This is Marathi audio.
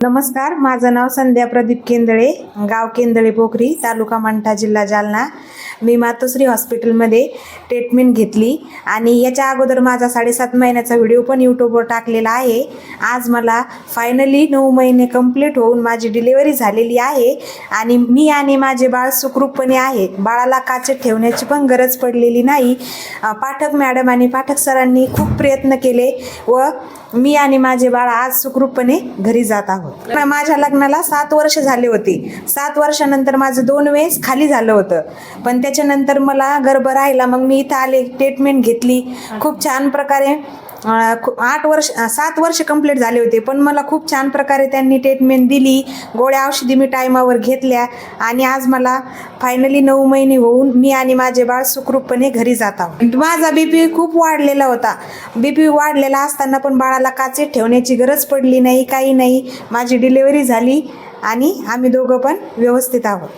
नमस्कार माझं नाव संध्या प्रदीप केंदळे गाव केंदळे पोखरी तालुका मंठा जिल्हा जालना. मी मातोश्री हॉस्पिटलमध्ये ट्रीटमेंट घेतली आणि याच्या अगोदर माझा साडेसात महिन्याचा व्हिडिओ पण यूट्यूबवर टाकलेला आहे. आज मला फायनली नऊ महिने कंप्लीट होऊन माझी डिलिव्हरी झालेली आहे आणि मी आणि माझे बाळ सुखरूपपणे आहे. बाळाला काचेत ठेवण्याची पण गरज पडलेली नाही. पाठक मॅडम आणि पाठक सरांनी खूप प्रयत्न केले व मी आणि माझे बाळ आज सुखरूपपणे घरी जात आहोत. माझ्या लग्नाला सात वर्ष झाले होते. सात वर्षानंतर माझं दोन वेळेस खाली झालं होतं. पण त्याच्यानंतर मला गर्भ राहिला मग मी इथं आले ट्रीटमेंट घेतली. खूप छान प्रकारे आठ वर्ष सात वर्ष कंप्लीट झाले होते पण मला खूप छान प्रकारे त्यांनी ट्रीटमेंट दिली. गोळ्या औषधी मी टायमावर घेतल्या आणि आज मला फायनली नऊ महिने होऊन मी आणि माझे बाळ सुखरूपपणे घरी जात आहोत. माझा बी पी खूप वाढलेला होता. बी पी वाढलेला असताना पण बाळाला काचेत ठेवण्याची गरज पडली नाही काही नाही. माझी डिलिव्हरी झाली आणि आम्ही दोघं पण व्यवस्थित आहोत.